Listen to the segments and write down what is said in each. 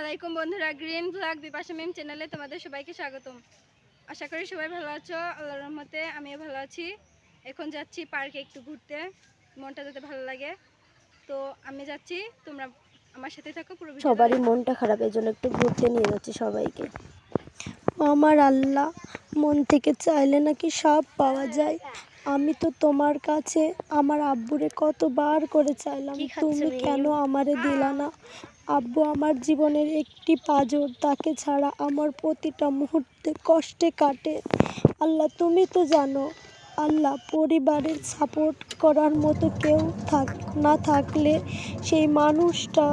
আলাইকুম বন্ধুরা green blog Bipasha মিম চ্যানেলে তোমাদের সবাইকে স্বাগতম। আশা করি সবাই ভালো আছো আল্লাহর রহমতে আমিও ভালো আছি। এখন যাচ্ছি পার্কে একটু ঘুরতে মনটা যাতে ভালো লাগে। তো আমি যাচ্ছি তোমরা আমার সাথে থাকো পুরো সবারই মনটা খারাপ এই জন্য একটু ঘুরতে নিয়ে যাচ্ছি সবাইকে। আমার আল্লাহ মন থেকে চাইলে নাকি সব পাওয়া যায়। আমি তো তোমার কাছে আমার আব্বুরে কতবার করে চাইলাম তুমি কেন আমারে দিলা না? আব্বু আমার জীবনের একটি পাজর, তাকে ছাড়া আমার প্রতিটা মুহূর্তে কষ্টে কাটে। আল্লাহ, তুমি তো জানো, আল্লাহ পরিবারের সাপোর্ট করার মতো কেউ থাক, না থাকলে সেই মানুষটা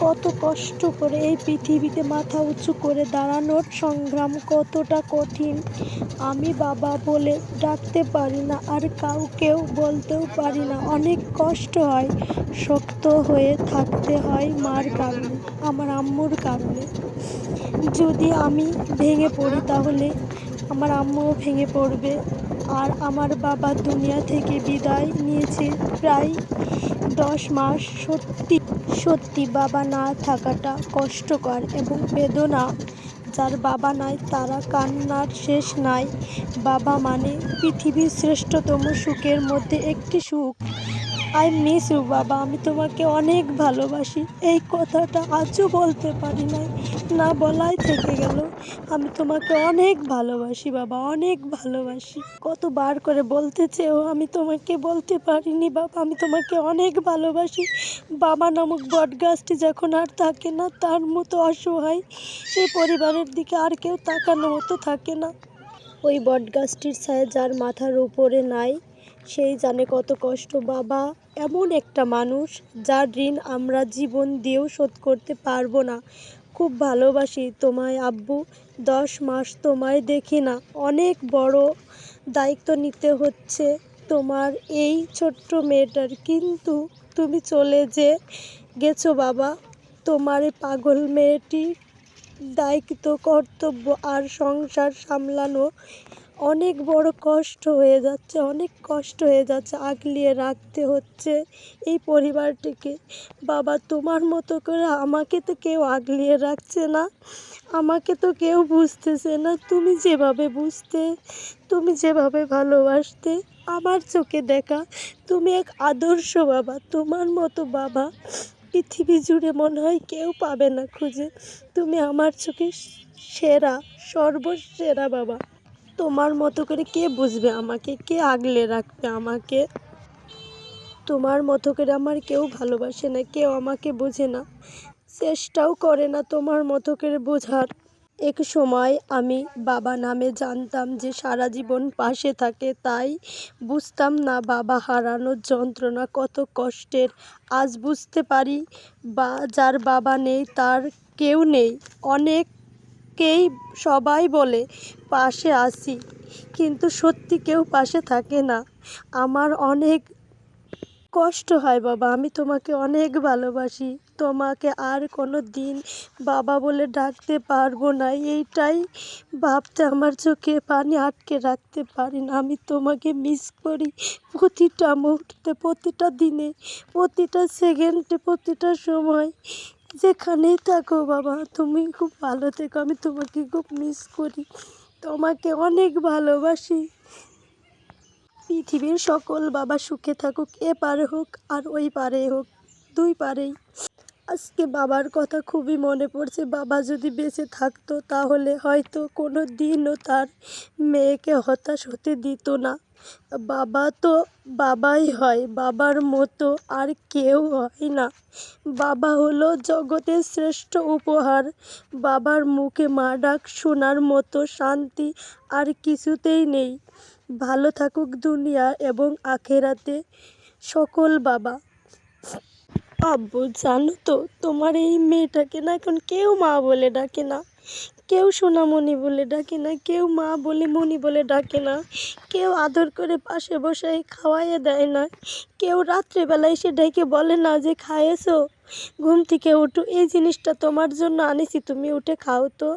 কত কষ্ট করে এই পৃথিবীতে মাথা উঁচু করে দাঁড়ানোর সংগ্রাম কতটা কঠিন। আমি বাবা বলে ডাকতে পারি না আর কাউকেও বলতেও পারি না। অনেক কষ্ট হয়, শক্ত হয়ে থাকতে হয় মার কারণে, আমার আম্মুর কারণে। যদি আমি ভেঙে পড়ি তাহলে আমার আম্মুও ভেঙে পড়বে। আর আমার বাবা দুনিয়া থেকে বিদায় নিয়েছে প্রায় দশ মাস, সত্যি সত্যি বাবা না থাকাটা কষ্টকর এবং বেদনা। যার বাবা নাই, তারা কান্নার শেষ নাই। বাবা মানে পৃথিবীর শ্রেষ্ঠতম সুখের মধ্যে একটি সুখ। আই মিস ইউ বাবা, আমি তোমাকে অনেক ভালোবাসি। এই কথাটা আজও বলতে পারি নাই। না বলাই থেকে গেল। আমি তোমাকে অনেক ভালোবাসি, বাবা, অনেক ভালোবাসি। কতবার করে বলতে চেয়েও আমি তোমাকে বলতে পারিনি, বাবা, আমি তোমাকে অনেক ভালোবাসি। বাবা নামক বটগাছটি যখন আর থাকে না, তার মতো অসহায়। সেই পরিবারের দিকে আর কেউ তাকানো মতো থাকে না। ওই বটগাছটির ছায়া যার মাথার উপরে নাই, সেই জানে কত কষ্ট, বাবা, এমন একটা মানুষ যার ঋণ আমরা জীবন দিয়েও শোধ করতে পারব না। খুব ভালোবাসি তোমায়, আব্বু। দশ মাস তোমায় দেখি না। অনেক বড় দায়িত্ব নিতে হচ্ছে তোমার এই ছোট্ট মেয়েটার। কিন্তু তুমি চলে যে গেছো বাবা। তোমার পাগল মেয়েটির দায়িত্ব, কর্তব্য আর সংসার সামলানো অনেক বড় কষ্ট হয়ে যাচ্ছে, অনেক কষ্ট হয়ে যাচ্ছে, আগলিয়ে রাখতে হচ্ছে এই পরিবারটিকে। বাবা, তোমার মতো করে আমাকে তো কেউ আগলিয়ে রাখছে না, আমাকে তো কেউ বুঝতেছে না। তুমি যেভাবে বুঝতে, তুমি যেভাবে ভালোবাসতে, আমার চোখে দেখা, তুমি এক আদর্শ বাবা, তোমার মতো বাবা পৃথিবী জুড়ে মনে হয় কেউ পাবে না খুঁজে। তুমি আমার চোখে সেরা, সর্বসেরা বাবা। তোমার মতো করে কে বুঝবে আমাকে? কে আগলে রাখবে আমাকে? তোমার মতো করে আমার কেউ ভালোবাসে না, কেউ আমাকে বোঝে না। চেষ্টাও করে না তোমার মতো করে বোঝার। এক সময় আমি বাবা নামে জানতাম যে সারা জীবন পাশে থাকে, তাই বুঝতাম না বাবা হারানোর যন্ত্রণা কত কষ্টের। আজ বুঝতে পারি বা যার বাবা নেই, তার কেউ নেই। অনেককেই সবাই বলে, পাশে আসি কিন্তু সত্যি কেউ পাশে থাকে না। আমার অনেক কষ্ট হয় বাবা, আমি তোমাকে অনেক ভালোবাসি। তোমাকে আর কোনো দিন বাবা বলে ডাকতে পারব না। এইটাই ভাবতে আমার চোখে পানি আটকে রাখতে পারি না। আমি তোমাকে মিস করি প্রতিটা মুহূর্তে, প্রতিটা দিনে, প্রতিটা সেকেন্ডে প্রতিটা সময়। যেখানেই থাকো বাবা, তুমি খুব ভালো থেকো। আমি তোমাকে খুব মিস করি। তোমাকে অনেক ভালোবাসি। পৃথিবীর সকল বাবা সুখে থাকুক, এ পারে হোক আর ওই পারে হোক, দুই পারেই। আজকে বাবার কথা খুবই মনে পড়ছে। বাবা যদি বেঁচে থাকতো তাহলে হয়তো কোনো দিনও তার মেয়েকে হতাশ হতে দিত না। বাবা তো বাবাই হয়, বাবার মতো আর কেউ হয় না। বাবা হলো জগতের শ্রেষ্ঠ উপহার। বাবার মুখে মা ডাক শোনার মতো শান্তি আর কিছুতেই নেই। ভালো থাকুক দুনিয়া এবং আখেরাতে সকল বাবা। আব্বু, জানো তো, তোমার এই মেয়েটাকে না এখন কেউ মা বলে ডাকে না। কেউ সোনামণি বলে ডাকে না, কেউ মা বলে মণি বলে ডাকে না। কেউ আদর করে পাশে বসে খাওয়াইয়ে দেয় না। কেউ রাত্রেবেলায় এসে ডেকে বলে, না যে খাইয়েছো ঘুম থেকে উঠো, এই জিনিসটা তোমার জন্য আনিছি, তুমি উঠে খাও তো।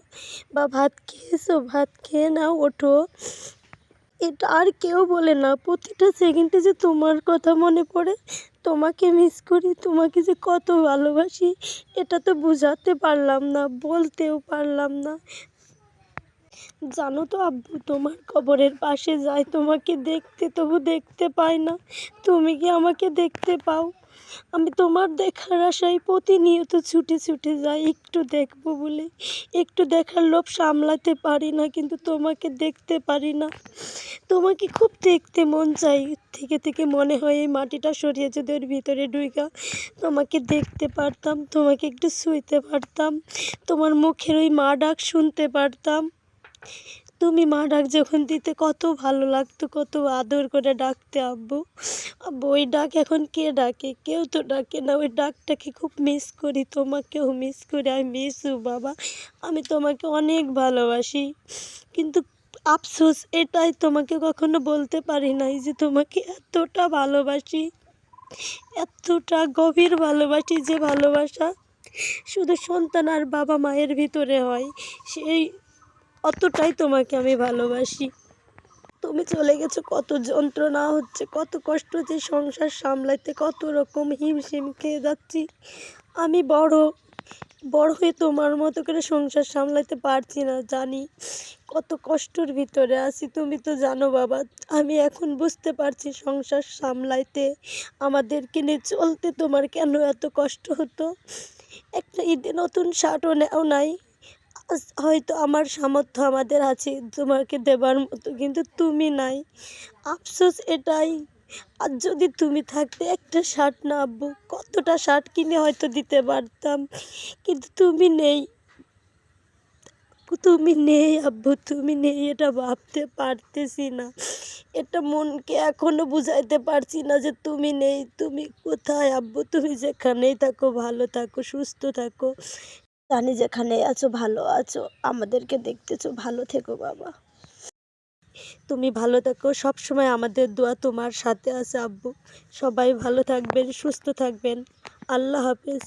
বা ভাত খেয়েছো, ভাত খেয়ে নাও, ওঠো। এটা আর কেউ বলে না। প্রতিটা সেকেন্ডে যে তোমার কথা মনে পড়ে তোমাকে মিস করি, তোমাকে যে কত ভালোবাসি, এটা তো বোঝাতে পারলাম না, বলতেও পারলাম না। জানো তো আব্বু, তোমার কবরের পাশে যাই, তোমাকে দেখতে তবু দেখতে পাই না। তুমি কি আমাকে দেখতে পাও? আমি তোমার দেখার আশায় প্রতিনিয়ত ছুটে ছুটে যাই, একটু দেখব বলে। একটু দেখার লোভ সামলাতে পারি না, কিন্তু তোমাকে দেখতে পারি না। তোমাকে খুব দেখতে মন চাই। থেকে থেকে মনে হয় এই মাটিটা সরিয়ে যদি ওর ভিতরে ঢুইকা, তোমাকে দেখতে পারতাম, তোমাকে একটু ছুঁইতে পারতাম, তোমার মুখের ওই মা ডাক শুনতে পারতাম। তুমি মা ডাক যখন দিতে কত ভালো লাগতো, কত আদর করে ডাকতে আব্বু। আব্বু, ওই ডাক এখন কে ডাকে? কেউ তো ডাকে না। ওই ডাকটাকে খুব মিস করি, তোমাকেও মিস করি। আই মিস ইউ বাবা। আমি তোমাকে অনেক ভালোবাসি। কিন্তু আফসোস, এটাই তোমাকে কখনো বলতে পারি নাই যে তোমাকে এতটা ভালোবাসি। এতটা গভীর ভালোবাসি যে ভালোবাসা শুধু সন্তান আর বাবা মায়ের ভিতরে হয়। সেই অতটাই তোমাকে আমি ভালোবাসি। তুমি চলে গেছো, কত যন্ত্রণা হচ্ছে, কত কষ্ট যে সংসার সামলাইতে, কত রকম হিমশিম খেয়ে যাচ্ছি। আমি বড় বড় হয়ে তোমার মতো করে সংসার সামলাতে পারছি না, জানি। কত কষ্টর ভিতরে আছি, তুমি তো জানো বাবা। আমি এখন বুঝতে পারছি সংসার সামলাইতে আমাদেরকে নিয়ে চলতে তোমার কেন এত কষ্ট হতো। একটা ঈদে নতুন শার্টও নেও নাই। হয়তো আমার সামর্থ্য আমাদের আছে, তোমাকে দেবার মতো, কিন্তু তুমি নাই। আফসোস এটাই। আর যদি তুমি থাকতে একটা শার্ট না, আব্বু, কতটা শার্ট কিনে হয়তো দিতে পারতাম, কিন্তু তুমি নেই। তুমি নেই, আব্বু, তুমি নেই, এটা ভাবতে পারতেছি না। এটা মনকে এখনও বুঝাইতে পারছি না যে তুমি নেই, তুমি কোথায়, আব্বু? তুমি যেখানেই থাকো, ভালো থাকো, সুস্থ থাকো। জানি যেখানে আছো, ভালো আছো। আমাদেরকে দেখতেছো, ভালো থেকো বাবা। তুমি ভালো থাকো সব সময় আমাদের দোয়া তোমার সাথে আছে আব্বু। সবাই ভালো থাকবেন, সুস্থ থাকবেন। আল্লাহ হাফেজ।